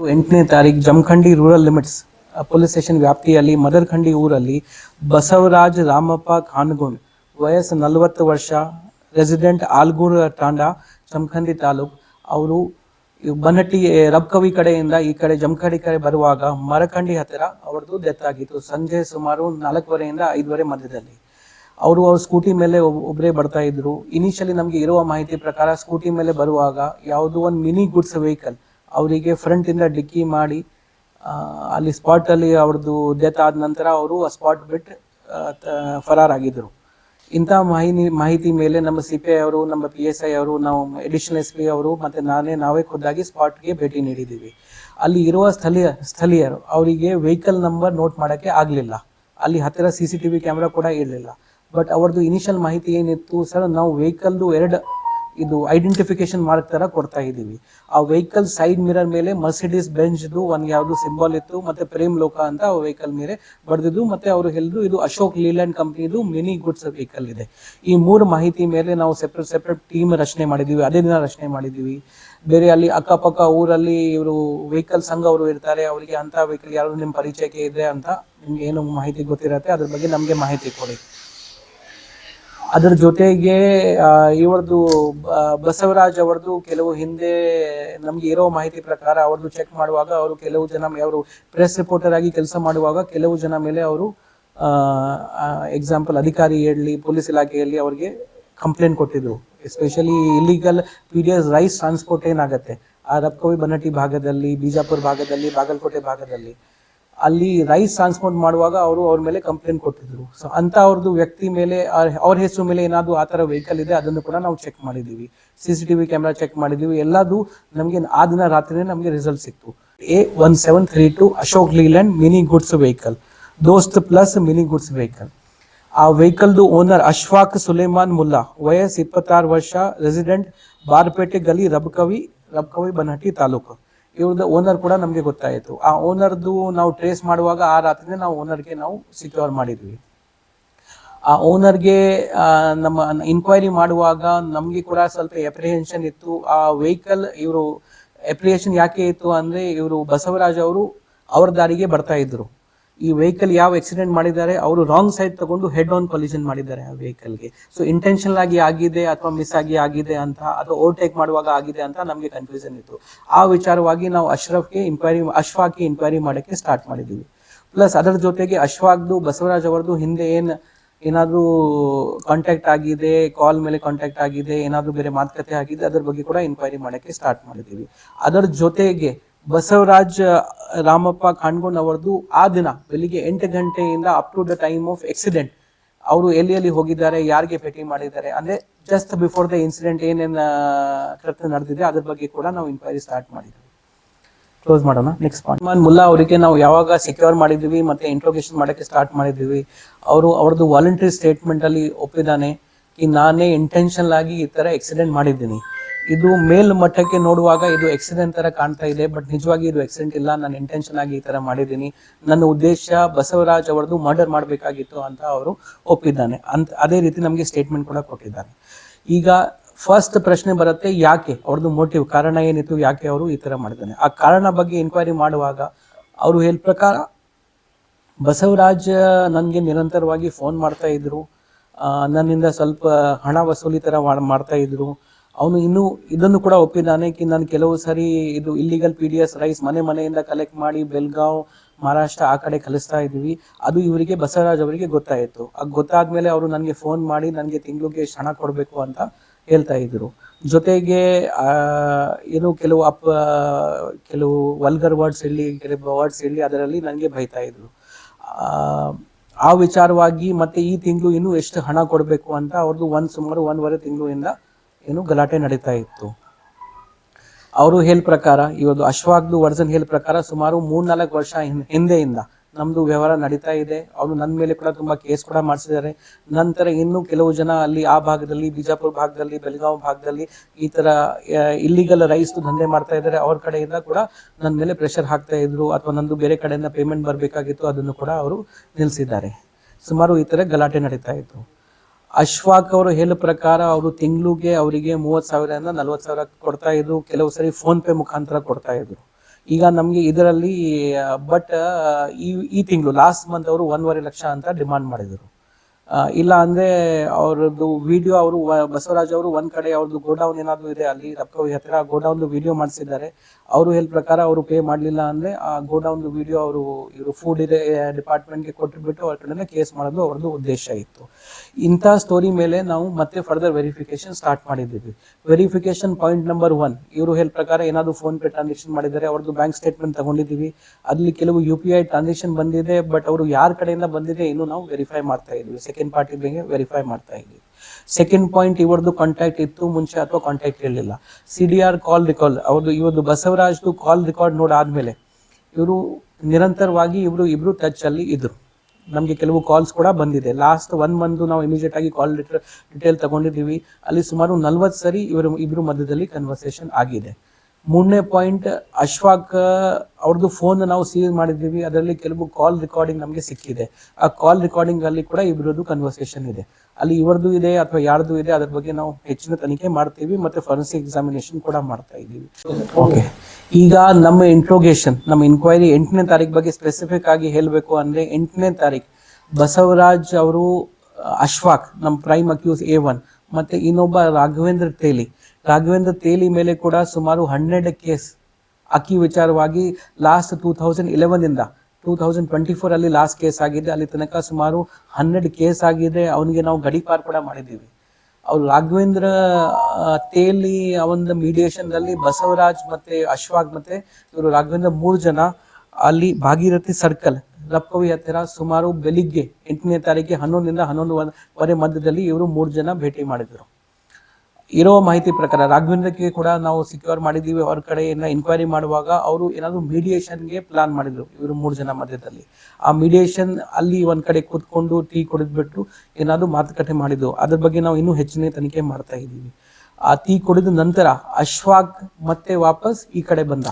ಎಂಟನೇ ತಾರೀಕು Jamkhandi rural limits police station ವ್ಯಾಪ್ತಿಯಲ್ಲಿ ಮದರ್ಖಂಡಿ ಊರಲ್ಲಿ ಬಸವರಾಜ್ ರಾಮಪ್ಪ ಖಾನ್ಗುಂಡ್ ವಯಸ್ಸು ನಲವತ್ತು ವರ್ಷ, ರೆಸಿಡೆಂಟ್ ಆಲ್ಗೂರ್ ತಾಂಡ ಜಮಖಂಡಿ ತಾಲೂಕ್. ಅವರು ಬನ್ನಟ್ಟಿ ರಬ್ಕವಿ ಕಡೆಯಿಂದ ಈ ಕಡೆ ಜಮಖಂಡಿ ಕಡೆ ಬರುವಾಗ ಮರಖಂಡಿ ಹತ್ತಿರ ಅವ್ರದ್ದು ಡೆತ್ ಆಗಿತ್ತು. ಸಂಜೆ ಸುಮಾರು ನಾಲ್ಕುವರೆಯಿಂದ ಐದುವರೆ ಮಧ್ಯದಲ್ಲಿ. ಅವರು ಅವ್ರ ಸ್ಕೂಟಿ ಮೇಲೆ ಒಬ್ಬರೇ ಬರ್ತಾ ಇದ್ರು. ಇನಿಷಿಯಲಿ ನಮಗೆ ಇರುವ ಮಾಹಿತಿ ಪ್ರಕಾರ ಸ್ಕೂಟಿ ಮೇಲೆ ಬರುವಾಗ ಯಾವುದೋ ಒಂದು ಮಿನಿ ಗುಡ್ಸ್ ವೆಹಿಕಲ್ ಅವರಿಗೆ ಫ್ರಂಟ್ ಇಂದ ಡಿಕ್ಕಿ ಮಾಡಿ ಅಲ್ಲಿ ಸ್ಪಾಟ್ ಅಲ್ಲಿ ಅವ್ರದ್ದು ಡೆತ್ ಆದ ನಂತರ ಅವರು ಆ ಸ್ಪಾಟ್ ಬಿಟ್ಟು ಫರಾರಾಗಿದ್ದರು ಇಂಥ ಮಾಹಿತಿ ಮಾಹಿತಿ ಮೇಲೆ ನಮ್ಮ ಸಿ ಪಿ ಐ ಅವರು, ನಮ್ಮ ಪಿ ಎಸ್ ಐ ಅವರು, ನಾವು ಎಡಿಷನಲ್ ಎಸ್ ಪಿ ಅವರು ಮತ್ತೆ ನಾನೇ, ನಾವೇ ಖುದ್ದಾಗಿ ಸ್ಪಾಟ್ಗೆ ಭೇಟಿ ನೀಡಿದ್ದೀವಿ. ಅಲ್ಲಿ ಇರುವ ಸ್ಥಳೀಯ, ಸ್ಥಳೀಯರು ಅವರಿಗೆ ವೆಹಿಕಲ್ ನಂಬರ್ ನೋಟ್ ಮಾಡೋಕ್ಕೆ ಆಗಲಿಲ್ಲ. ಅಲ್ಲಿ ಹತ್ತಿರ C C T V camera ಕೂಡ ಇರಲಿಲ್ಲ. ಬಟ್ ಅವ್ರದ್ದು ಇನಿಷಿಯಲ್ ಮಾಹಿತಿ ಏನಿತ್ತು ಸರ್, ನಾವು ವೆಹಿಕಲ್ದು ಎರಡು ಇದು ಐಡೆಂಟಿಫಿಕೇಶನ್ ಮಾರ್ಕ್ ತರ ಕೊಡ್ತಾ ಇದ್ದೀವಿ. ಆ ವೆಹಿಕಲ್ ಸೈಡ್ ಮಿರರ್ ಮೇಲೆ ಮರ್ಸಿಡೀಸ್ ಬೆಂಚ್ದು ಒಂದು ಯಾವುದು ಸಿಂಬಲ್ ಇತ್ತು, ಮತ್ತೆ ಪ್ರೇಮ್ ಲೋಕ ಅಂತ ಆ ವೆಹಿಕಲ್ ಮೇಲೆ ಬರೆದಿದ್ದು, ಮತ್ತೆ ಅವರು ಹೇಳಿದ್ರು ಇದು ಅಶೋಕ್ ಲೀಲ್ಯಾಂಡ್ ಕಂಪ್ನಿದು ಮಿನಿ ಗುಡ್ಸ್ ವೆಹಿಕಲ್ ಇದೆ. ಈ ಮೂರು ಮಾಹಿತಿ ಮೇಲೆ ನಾವು ಸೆಪ್ರೇಟ್ ಸೆಪ್ರೇಟ್ ಟೀಮ್ ರಚನೆ ಮಾಡಿದ್ದೀವಿ. ಅದೇ ದಿನ ರಚನೆ ಮಾಡಿದ್ದೀವಿ. ಬೇರೆ ಅಲ್ಲಿ ಅಕ್ಕಪಕ್ಕ ಊರಲ್ಲಿ ಇವರು ವೆಹಿಕಲ್ ಸಂಘ ಅವರು ಇರ್ತಾರೆ, ಅವರಿಗೆ ಅಂತ ವೆಹಿಕಲ್ ಯಾರು ನಿಮ್ಮ ಪರಿಚಯಕ್ಕೆ ಇದ್ರೆ ಅಂತ ನಿಮ್ಗೆ ಏನು ಮಾಹಿತಿ ಗೊತ್ತಿರತ್ತೆ, ಅದ್ರ ಬಗ್ಗೆ ನಮಗೆ ಮಾಹಿತಿ ಕೊಡಿ. ಅದರ ಜೊತೆಗೆ ಇವರದು ಇವ್ರದ್ದು ಬಸವರಾಜ್ ಅವರದು ಕೆಲವು ಹಿಂದೆ ನಮ್ಗೆ ಇರೋ ಮಾಹಿತಿ ಪ್ರಕಾರ ಅವ್ರದ್ದು ಚೆಕ್ ಮಾಡುವಾಗ ಅವರು ಕೆಲವು ಜನ ಅವರು ಪ್ರೆಸ್ ರಿಪೋರ್ಟರ್ ಆಗಿ ಕೆಲಸ ಮಾಡುವಾಗ ಕೆಲವು ಜನ ಮೇಲೆ ಅವರು ಎಕ್ಸಾಂಪಲ್ ಅಧಿಕಾರಿ ಹೇಳಿ, ಪೊಲೀಸ್ ಇಲಾಖೆಯಲ್ಲಿ ಅವರಿಗೆ ಕಂಪ್ಲೇಂಟ್ ಕೊಟ್ಟಿದ್ರು. Especially illegal P D S rice transport ಏನಾಗುತ್ತೆ? ಆ ರಬ್ಕವಿ ಬನ್ನಟ್ಟಿ ಭಾಗದಲ್ಲಿ, ಬಿಜಾಪುರ ಭಾಗದಲ್ಲಿ, ಬಾಗಲಕೋಟೆ ಭಾಗದಲ್ಲಿ. ಅಲ್ಲಿ ರೈಸ್ ಟ್ರಾನ್ಸ್ಪೋರ್ಟ್ ಮಾಡುವಾಗ ಅವರು ಅವ್ರ ಮೇಲೆ ಕಂಪ್ಲೇಂಟ್ ಕೊಟ್ಟಿದ್ರು ಸೊ ಅಂತ ಅವ್ರದ್ದು ವ್ಯಕ್ತಿ ಮೇಲೆ, ಅವ್ರ ಹೆಸರು ಮೇಲೆ ಏನಾದ್ರು ಆ ಥರ ವೆಹಿಕಲ್ ಇದೆ, ಅದನ್ನು ಕೂಡ ನಾವು ಚೆಕ್ ಮಾಡಿದ್ದೀವಿ. C C T V camera check ಮಾಡಿದ್ದೀವಿ. ಎಲ್ಲದೂ ನಮಗೆ ಆ ದಿನ ರಾತ್ರಿನೇ ನಮಗೆ ರಿಸಲ್ಟ್ ಸಿಕ್ತು. A one seven three two Ashok Leyland mini goods vehicle Dost plus mini goods vehicle ಆ ವೆಹಿಕಲ್ದು ಓನರ್ ಅಶ್ಫಾಕ್ ಸುಲೇಮಾನ್ ಮುಲ್ಲಾ ವಯಸ್ ಇಪ್ಪತ್ತಾರು ವರ್ಷ ರೆಸಿಡೆಂಟ್ ಬಾರ್ಪೇಟೆ ಗಲಿ ರಬ್ಕವಿ ರಬ್ಕವಿ, ಬನಹಟ್ಟಿ ತಾಲೂಕು. ಇವ್ರದ್ದು ಓನರ್ ಕೂಡ ನಮಗೆ ಗೊತ್ತಾಯಿತು. ಆ ಓನರ್ದು ನಾವು ಟ್ರೇಸ್ ಮಾಡುವಾಗ ಆ ರಾತ್ರಿನೇ ನಾವು ಓನರ್ಗೆ ನಾವು ಸಿಕ್ಯೂರ್ ಮಾಡಿದ್ವಿ. ಆ ಓನರ್ಗೆ ನಮ್ಮ ಇನ್ಕ್ವೈರಿ ಮಾಡುವಾಗ ನಮಗೆ ಕೂಡ ಸ್ವಲ್ಪ ಎಪ್ರಿಹೆನ್ಷನ್ ಇತ್ತು. ಆ ವೆಹಿಕಲ್ ಇವರು ಎಪ್ರಿಹೆನ್ಷನ್ ಯಾಕೆ ಇತ್ತು ಅಂದ್ರೆ ಇವರು ಬಸವರಾಜ್ ಅವರು ಅವ್ರ ದಾರಿಗೆ ಬರ್ತಾ ಇದ್ರು. ಈ ವೆಹಿಕಲ್ ಯಾವ ಆಕ್ಸಿಡೆಂಟ್ ಮಾಡಿದ್ದಾರೆ, ಅವರು ರಾಂಗ್ ಸೈಡ್ ತಗೊಂಡು ಹೆಡ್ ಆನ್ ಕೊಲಿಷನ್ ಮಾಡಿದ್ದಾರೆ ಆ ವೆಹಿಕಲ್ಗೆ ಸೊ ಇಂಟೆನ್ಷನಲ್ ಆಗಿ ಆಗಿದೆ ಅಥವಾ ಮಿಸ್ ಆಗಿ ಆಗಿದೆ ಅಂತ ಅಥವಾ ಓವರ್ಟೇಕ್ ಮಾಡುವಾಗ ಆಗಿದೆ ಅಂತ ನಮಗೆ ಕನ್ಫ್ಯೂಷನ್ ಇತ್ತು. ಆ ವಿಚಾರವಾಗಿ ನಾವು ಅಶ್ರಫ್ಗೆ ಇನ್ಕ್ವೈರಿ ಅಶ್ಫಾಕ್ಗೆ ಇನ್ಕ್ವೈರಿ ಮಾಡೋಕ್ಕೆ ಸ್ಟಾರ್ಟ್ ಮಾಡಿದ್ದೀವಿ ಪ್ಲಸ್ ಅದರ ಜೊತೆಗೆ ಅಶ್ವಾಗ್ದು ಬಸವರಾಜ್ ಅವರದು ಹಿಂದೆ ಏನು, ಏನಾದರೂ ಕಾಂಟ್ಯಾಕ್ಟ್ ಆಗಿದೆ ಕಾಲ್ ಮೇಲೆ ಕಾಂಟ್ಯಾಕ್ಟ್ ಆಗಿದೆ, ಏನಾದರೂ ಬೇರೆ ಮಾತುಕತೆ ಆಗಿದೆ, ಅದ್ರ ಬಗ್ಗೆ ಕೂಡ ಇನ್ಕ್ವೈರಿ ಮಾಡಕ್ಕೆ ಸ್ಟಾರ್ಟ್ ಮಾಡಿದ್ದೀವಿ ಅದರ ಜೊತೆಗೆ ಬಸವರಾಜ್, ರಾಮಪ್ಪ ಕಾಣ್ಗೊಂಡ್ ಅವರದು ಆ ದಿನ, ಬೆಳಿಗ್ಗೆ ಎಂಟು ಗಂಟೆಯಿಂದ up to the time of accident ಅವರು ಎಲ್ಲಿ ಎಲ್ಲಿ ಹೋಗಿದ್ದಾರೆ, ಯಾರಿಗೆ ಭೇಟಿ ಮಾಡಿದ್ದಾರೆ, ಅಂದ್ರೆ ಜಸ್ಟ್ ಬಿಫೋರ್ ದ ಇನ್ಸಿಡೆಂಟ್ ಏನೇನು ಕೃತ್ಯ ನಡೆದಿದೆ, ಅದ್ರ ಬಗ್ಗೆ ಕೂಡ ನಾವು ಇನ್ಕ್ವೈರಿ ಸ್ಟಾರ್ಟ್ ಮಾಡಿದ್ವಿ. ಕ್ಲೋಸ್ ಮಾಡೋಣ ನೆಕ್ಸ್ಟ್ ಪಾಯಿಂಟ್ ಮುಲ್ಲಾ ಅವರಿಗೆ ನಾವು ಯಾವಾಗ ಸೆಕ್ಯೂರ್ ಮಾಡಿದ್ವಿ, ಮತ್ತೆ ಇಂಟ್ರೋಗೇಷನ್ ಮಾಡಕ್ಕೆ ಸ್ಟಾರ್ಟ್ ಮಾಡಿದ್ವಿ. ಅವರು ಅವ್ರದ್ದು ವಾಲಂಟರಿ ಸ್ಟೇಟ್ಮೆಂಟ್ ಅಲ್ಲಿ ಒಪ್ಪಿದ್ದಾನೆ ನಾನೇ ಇಂಟೆನ್ಷನ್ ಆಗಿ ಈ ತರ ಆಕ್ಸಿಡೆಂಟ್ ಮಾಡಿದ್ದೀನಿ. ಇದು ಮೇಲ್ ಮಟ್ಟಕ್ಕೆ ನೋಡುವಾಗ ಇದು ಆಕ್ಸಿಡೆಂಟ್ ತರ ಕಾಣ್ತಾ ಇದೆ ಬಟ್ ನಿಜವಾಗಿ ಇದು ಆಕ್ಸಿಡೆಂಟ್ ಇಲ್ಲ. ನಾನು ಇಂಟೆನ್ಷನ್ ಆಗಿ ಈ ತರ ಮಾಡಿದ್ದೀನಿ. ನನ್ನ ಉದ್ದೇಶ ಬಸವರಾಜ್ ಅವರದು ಮರ್ಡರ್ ಮಾಡಬೇಕಾಗಿತ್ತು ಅಂತ ಅವರು ಒಪ್ಪಿದ್ದಾನೆ. ಅಂತ, ಅದೇ ರೀತಿ ನಮಗೆ ಸ್ಟೇಟ್ಮೆಂಟ್ ಕೂಡ ಕೊಟ್ಟಿದ್ದಾರೆ. ಈಗ ಫಸ್ಟ್ ಪ್ರಶ್ನೆ ಬರುತ್ತೆ, ಯಾಕೆ ಅವ್ರದ್ದು ಮೋಟಿವ್ ಕಾರಣ ಏನಿತ್ತು? ಯಾಕೆ ಅವರು ಈ ತರ ಮಾಡಿದ್ದಾನೆ? ಆ ಕಾರಣ ಬಗ್ಗೆ ಇನ್ಕ್ವೈರಿ ಮಾಡುವಾಗ ಅವರು ಹೇಳ ಪ್ರಕಾರ ಬಸವರಾಜ್ ನನಗೆ ನಿರಂತರವಾಗಿ ಫೋನ್ ಮಾಡ್ತಾ ಇದ್ರು. ನನ್ನಿಂದ ಸ್ವಲ್ಪ ಹಣ ವಸೂಲಿ ತರ ಮಾಡ್- ಮಾಡ್ತಾ ಇದ್ರು. ಅವನು ಇನ್ನೂ ಇದನ್ನು ಕೂಡ ಒಪ್ಪಿದ್ದಾನೆ ಕಿ ನಾನು ಕೆಲವು ಸರಿ ಇದು illegal P D S rice ಮನೆ ಮನೆಯಿಂದ ಕಲೆಕ್ಟ್ ಮಾಡಿ ಬೆಲ್ಗಾವ್, ಮಹಾರಾಷ್ಟ್ರ ಆ ಕಡೆ ಕಲಿಸ್ತಾ ಇದ್ವಿ ಅದು ಇವರಿಗೆ ಬಸವರಾಜ್ ಅವರಿಗೆ ಗೊತ್ತಾಯಿತು. ಅದು ಗೊತ್ತಾದ್ಮೇಲೆ ಅವರು ನನಗೆ ಫೋನ್ ಮಾಡಿ ನನಗೆ ತಿಂಗಳಿಗೆ ಹಣ ಕೊಡಬೇಕು ಅಂತ ಹೇಳ್ತಾ ಇದ್ರು. ಜೊತೆಗೆ ಏನು ಕೆಲವು ಅಪ್ ಕೆಲವು ವಲ್ಗರ್ ವರ್ಡ್ಸ್ ಹೇಳಿ, ಕೆಲವು ವರ್ಡ್ಸ್ ಹೇಳಿ ಅದರಲ್ಲಿ ನನಗೆ ಬೈತಾ ಇದ್ರು. ಆ ವಿಚಾರವಾಗಿ ಮತ್ತೆ ಈ ತಿಂಗಳು ಇನ್ನೂ ಎಷ್ಟು ಹಣ ಕೊಡಬೇಕು ಅಂತ ಅವ್ರದ್ದು ಒಂದು ಸುಮಾರು ಒಂದೂವರೆ ತಿಂಗಳಿಂದ ಏನು ಗಲಾಟೆ ನಡೀತಾ ಇತ್ತು. ಅವರು ಹೇಳ ಪ್ರಕಾರ, ಇವತ್ತು ಅಶ್ವಾಗ್ದು ವರ್ಜನ್ ಹೇಳ ಪ್ರಕಾರ ಸುಮಾರು ಮೂರ್ನಾಲ್ಕು ವರ್ಷ ಹಿಂದೆಯಿಂದ ನಮ್ಮದು ವ್ಯವಹಾರ ನಡೀತಾ ಇದೆ. ಅವರು ನನ್ನ ಮೇಲೆ ಕೂಡ ತುಂಬಾ ಕೇಸ್ ಕೂಡ ಮಾಡಿಸಿದ್ದಾರೆ. ನಂತರ ಇನ್ನೂ ಕೆಲವು ಜನ ಅಲ್ಲಿ ಆ ಭಾಗದಲ್ಲಿ, ಬಿಜಾಪುರ ಭಾಗದಲ್ಲಿ, ಬೆಳಗಾವಿ ಭಾಗದಲ್ಲಿ ಈ ತರ ಇಲ್ಲಿಗಲ್ ರೈಸ್ ದಂಧೆ ಮಾಡ್ತಾ ಇದ್ದಾರೆ. ಅವ್ರ ಕಡೆಯಿಂದ ಕೂಡ ನನ್ನ ಮೇಲೆ ಪ್ರೆಷರ್ ಹಾಕ್ತಾ ಇದ್ರು ಅಥವಾ ನಂದು ಬೇರೆ ಕಡೆಯಿಂದ ಪೇಮೆಂಟ್ ಬರಬೇಕಾಗಿತ್ತು ಅದನ್ನು ಕೂಡ ಅವರು ನಿಲ್ಲಿಸಿದ್ದಾರೆ ಸುಮಾರು ಈ ತರ ಗಲಾಟೆ ನಡೀತಾ ಇತ್ತು. ಅಶ್ವಾಕ್ ಅವರು ಹೇಳ ಪ್ರಕಾರ ಅವರು ತಿಂಗಳಿಗೆ ಅವರಿಗೆ ಮೂವತ್ತು ಸಾವಿರದಿಂದ ನಲ್ವತ್ತು ಸಾವಿರ ಕೊಡ್ತಾ ಇದ್ರು. ಕೆಲವು ಸರಿ ಫೋನ್ ಪೇ ಮುಖಾಂತರ ಕೊಡ್ತಾ ಇದ್ರು. ಈಗ ನಮಗೆ ಇದರಲ್ಲಿ ಬಟ್ ಈ ಈ ತಿಂಗಳು ಲಾಸ್ಟ್ ಮಂತ್ ಅವರು ಒಂದೂವರೆ ಲಕ್ಷ ಅಂತ ಡಿಮಾಂಡ್ ಮಾಡಿದರು. ಇಲ್ಲ ಅಂದ್ರೆ ಅವ್ರದ್ದು ವಿಡಿಯೋ ಅವರು ಬಸವರಾಜ್ ಅವರು ಒಂದು ಕಡೆ ಅವ್ರದ್ದು ಗೋಡೌನ್ ಏನಾದರೂ ಇದೆ, ಅಲ್ಲಿ ರಪ್ಪವಿ ಹತ್ರ ಗೋಡೌನ್ ವಿಡಿಯೋ ಮಾಡಿಸಿದ್ದಾರೆ. ಅವರು ಹೇಳ ಪ್ರಕಾರ ಅವರು ಪೇ ಮಾಡಲಿಲ್ಲ ಅಂದ್ರೆ ಆ ಗೋಡೌನ್ ವಿಡಿಯೋ ಅವರು, ಇವರು ಫುಡ್ ಇದೆ ಡಿಪಾರ್ಟ್ಮೆಂಟ್ಗೆ ಕೊಟ್ಟುಬಿಟ್ಟು ಅವ್ರ ಕಡೆ ಕೇಸ್ ಮಾಡೋದು ಅವ್ರದ್ದು ಉದ್ದೇಶ ಇತ್ತು. ಇಂಥ ಸ್ಟೋರಿ ಮೇಲೆ ನಾವು ಮತ್ತೆ ಫರ್ದರ್ ವೆರಿಫಿಕೇಶನ್ ಸ್ಟಾರ್ಟ್ ಮಾಡಿದ್ದೀವಿ. ವೆರಿಫಿಕೇಶನ್ ಪಾಯಿಂಟ್ ನಂಬರ್ ಒನ್ ಇವರು ಹೇಳ ಪ್ರಕಾರ ಏನಾದರೂ ಫೋನ್ ಪೇ ಟ್ರಾನ್ಸಾಕ್ಷನ್ ಮಾಡಿದ್ದಾರೆ, ಅವ್ರದ್ದು ಬ್ಯಾಂಕ್ ಸ್ಟೇಟ್ಮೆಂಟ್ ತಗೊಂಡಿದ್ದೀವಿ. ಅಲ್ಲಿ ಕೆಲವು ಯು ಪಿ ಐ ಟ್ರಾನ್ಸಾಕ್ಷನ್ ಬಂದಿದೆ ಬಟ್ ಅವರು ಯಾರ ಕಡೆಯಿಂದ ಬಂದಿದೆ ಇನ್ನು ನಾವು ವೆರಿಫೈ ಮಾಡ್ತಾ ಇದ್ದೀವಿ. ಸೆಕೆಂಡ್ ಪಾರ್ಟಿ ಬಗ್ಗೆ ವೆರಿಫೈ ಮಾಡ್ತಾ ಇದ್ದೀವಿ. ಸೆಕೆಂಡ್ ಪಾಯಿಂಟ್ ಇವರದ್ದು ಕಾಂಟ್ಯಾಕ್ಟ್ ಇತ್ತು, ಮುಂಚೆ ಅಥವಾ ಕಾಂಟ್ಯಾಕ್ಟ್ ಇರಲಿಲ್ಲ. C D R call recall ಅವ್ರದ್ದು ಇವತ್ತು ಬಸವರಾಜ್ದು ಕಾಲ್ ರೆಕಾರ್ಡ್ ನೋಡಾದ್ಮೇಲೆ ಇವರು ನಿರಂತರವಾಗಿ ಇವರು ಇಬ್ರು ಟಚ್ ಅಲ್ಲಿ ಇದ್ರು. ನಮಗೆ ಕೆಲವು ಕಾಲ್ಸ್ ಕೂಡ ಬಂದಿದೆ. ಲಾಸ್ಟ್ ಒನ್ ಮಂತ್ ನಾವು ಇಮಿಡಿಯೇಟ್ ಆಗಿ ಕಾಲ್ ಡಿಟೇಲ್ ತಗೊಂಡಿದ್ದೀವಿ. ಅಲ್ಲಿ ಸುಮಾರು ನಲ್ವತ್ತು ಸರಿ ಇವರು ಇಬ್ಬರು ಮಧ್ಯದಲ್ಲಿ ಕನ್ವರ್ಸೇಷನ್ ಆಗಿದೆ. ಮೂರನೇ ಪಾಯಿಂಟ್ ಅಶ್ವಾಕ್ ಅವ್ರದ್ದು ಫೋನ್ ನಾವು ಸೀಸ್ ಮಾಡಿದ್ದೀವಿ. ಅದರಲ್ಲಿ ಕೆಲವು ಕಾಲ್ ರೆಕಾರ್ಡಿಂಗ್ ನಮಗೆ ಸಿಕ್ಕಿದೆ. ಆ ಕಾಲ್ ರೆಕಾರ್ಡಿಂಗ್ ಅಲ್ಲಿ ಕೂಡ ಇಬ್ಬರದ್ದು ಕನ್ವರ್ಸೇಷನ್ ಇದೆ. ಅಲ್ಲಿ ಇವರದ್ದು ಇದೆ ಅಥವಾ ಯಾರ್ದು ಇದೆ, ಅದ್ರ ಬಗ್ಗೆ ನಾವು ಹೆಚ್ಚಿನ ತನಿಖೆ ಮಾಡ್ತೀವಿ ಮತ್ತೆ ಫಾರೆನ್ಸಿಕ್ ಎಕ್ಸಾಮಿನೇಷನ್ ಕೂಡ ಮಾಡ್ತಾ ಇದ್ದೀವಿ. ಓಕೆ ಈಗ ನಮ್ಮ ಇಂಟ್ರೋಗೇಷನ್ ನಮ್ಮ ಇನ್ಕ್ವೈರಿ ಎಂಟನೇ ತಾರೀಕು ಬಗ್ಗೆ ಸ್ಪೆಸಿಫಿಕ್ ಆಗಿ ಹೇಳಬೇಕು ಅಂದ್ರೆ ಎಂಟನೇ ತಾರೀಕು ಬಸವರಾಜ್ ಅವರು, ಅಶ್ವಾಕ್, ನಮ್ಮ ಪ್ರೈಮ್ ಅಕ್ಯೂಸ್ ಎ ಒನ್ ಮತ್ತೆ ಇನ್ನೊಬ್ಬ ರಾಘವೇಂದ್ರ ತೇಲಿ ರಾಘವೇಂದ್ರ ತೇಲಿ ಮೇಲೆ ಕೂಡ ಸುಮಾರು ಹನ್ನೆರಡು ಕೇಸ್ ಅಕ್ಕಿ ವಿಚಾರವಾಗಿ ಲಾಸ್ಟ್ ಟೂ ತೌಸಂಡ್ ಇಲೆವೆನ್ ಇಂದ ಟೂ ತೌಸಂಡ್ ಟ್ವೆಂಟಿ ಫೋರ್ ಅಲ್ಲಿ ಲಾಸ್ಟ್ ಕೇಸ್ ಆಗಿದೆ. ಅಲ್ಲಿ ತನಕ ಸುಮಾರು ಹನ್ನೆರಡು ಕೇಸ್ ಆಗಿದೆ. ಅವನಿಗೆ ನಾವು ಗಡೀಪಾರ್ ಕೂಡ ಮಾಡಿದ್ದೀವಿ. ಅವ್ರು ರಾಘವೇಂದ್ರ ತೇಲಿ, ಅವನ ಮೀಡಿಯೇಷನ್ ಅಲ್ಲಿ ಬಸವರಾಜ್ ಮತ್ತೆ ಅಶ್ವಾಗ್ ಮತ್ತೆ ಇವರು ರಾಘವೇಂದ್ರ ಮೂರು ಜನ ಅಲ್ಲಿ ಭಾಗೀರಥಿ ಸರ್ಕಲ್ ರಪ್ಪವಿ ಹತ್ತಿರ ಸುಮಾರು ಬೆಳಿಗ್ಗೆ ಎಂಟನೇ ತಾರೀಕಿಗೆ ಹನ್ನೊಂದರಿಂದ ಹನ್ನೊಂದುವರೆ ಮಧ್ಯದಲ್ಲಿ ಇವರು ಮೂರು ಜನ ಭೇಟಿ ಮಾಡಿದರು. ಇರೋ ಮಾಹಿತಿ ಪ್ರಕಾರ ರಾಘವೇಂದ್ರಕ್ಕೆ ಕೂಡ ನಾವು ಸಿಕ್ಯೂರ್ ಮಾಡಿದ್ದೀವಿ. ಅವ್ರ ಕಡೆಯಿಂದ ಇನ್ಕ್ವೈರಿ ಮಾಡುವಾಗ ಅವರು ಏನಾದರೂ ಮೀಡಿಯೇಷನ್ಗೆ ಪ್ಲಾನ್ ಮಾಡಿದ್ರು. ಇವರು ಮೂರು ಜನ ಮಧ್ಯದಲ್ಲಿ. ಆ ಮೀಡಿಯೇಷನ್ ಅಲ್ಲಿ ಒಂದು ಕಡೆ ಕೂತ್ಕೊಂಡು ಟೀ ಕುಡಿದ್ಬಿಟ್ಟು ಏನಾದರೂ ಮಾತುಕತೆ ಮಾಡಿದ್ರು. ಅದ್ರ ಬಗ್ಗೆ ನಾವು ಇನ್ನೂ ಹೆಚ್ಚಿನ ತನಿಖೆ ಮಾಡ್ತಾ ಇದ್ದೀವಿ. ಆ ಟೀ ಕುಡಿದ ನಂತರ ಅಶ್ವಾಕ್ ಮತ್ತೆ ವಾಪಸ್ ಈ ಕಡೆ ಬಂದ.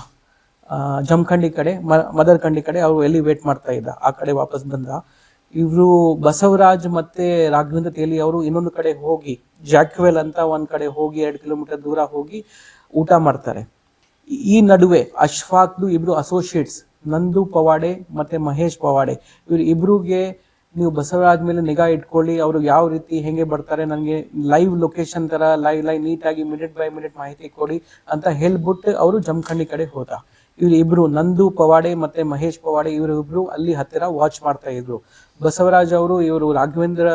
ಜಮಖಂಡಿ ಕಡೆ, ಮ- ಮದರ್ಕಂಡಿ ಕಡೆ ಅವರು ಎಲ್ಲಿ ವೇಟ್ ಮಾಡ್ತಾ ಇದ್ದ? ಆ ಕಡೆ ವಾಪಸ್ ಬಂದ. ಇವರು ಬಸವರಾಜ್ ಮತ್ತೆ ರಾಘವೇಂದ್ರ ತೇಲಿ ಅವರು ಇನ್ನೊಂದು ಕಡೆ ಹೋಗಿ, ಜಾಕ್ವೆಲ್ ಅಂತ ಒಂದ್ ಕಡೆ ಹೋಗಿ, ಎರಡು ಕಿಲೋಮೀಟರ್ ದೂರ ಹೋಗಿ ಊಟ ಮಾಡ್ತಾರೆ. ಈ ನಡುವೆ ಅಶ್ಫಾಕ್ದು ಇಬ್ರು ಅಸೋಸಿಯೇಟ್ಸ್ ನಂದು ಪವಾಡೆ ಮತ್ತೆ ಮಹೇಶ್ ಪವಾಡೆ, ಇವ್ರು ಇಬ್ರಿಗೆ ನೀವು ಬಸವರಾಜ್ ಮೇಲೆ ನಿಗಾ ಇಟ್ಕೊಳ್ಳಿ, ಅವರು ಯಾವ ರೀತಿ ಹೆಂಗೆ ಬರ್ತಾರೆ ನನಗೆ ಲೈವ್ ಲೊಕೇಶನ್ ತರ ಲೈವ್ ಲೈವ್ ನೀಟಾಗಿ ಮಿನಿಟ್ ಬೈ ಮಿನಿಟ್ ಮಾಹಿತಿ ಕೊಡಿ ಅಂತ ಹೇಳ್ಬಿಟ್ಟು ಅವರು ಜಮಖಂಡಿ ಕಡೆ ಹೋದ. ಇವ್ರು ಇಬ್ರು, ನಂದು ಪವಾಡೆ ಮತ್ತೆ ಮಹೇಶ್ ಪವಾಡೆ ಇವರು ಇಬ್ರು ಅಲ್ಲಿ ಹತ್ತಿರ ವಾಚ್ ಮಾಡ್ತಾ ಇದ್ರು. ಬಸವರಾಜ್ ಅವರು, ಇವರು ರಾಘವೇಂದ್ರ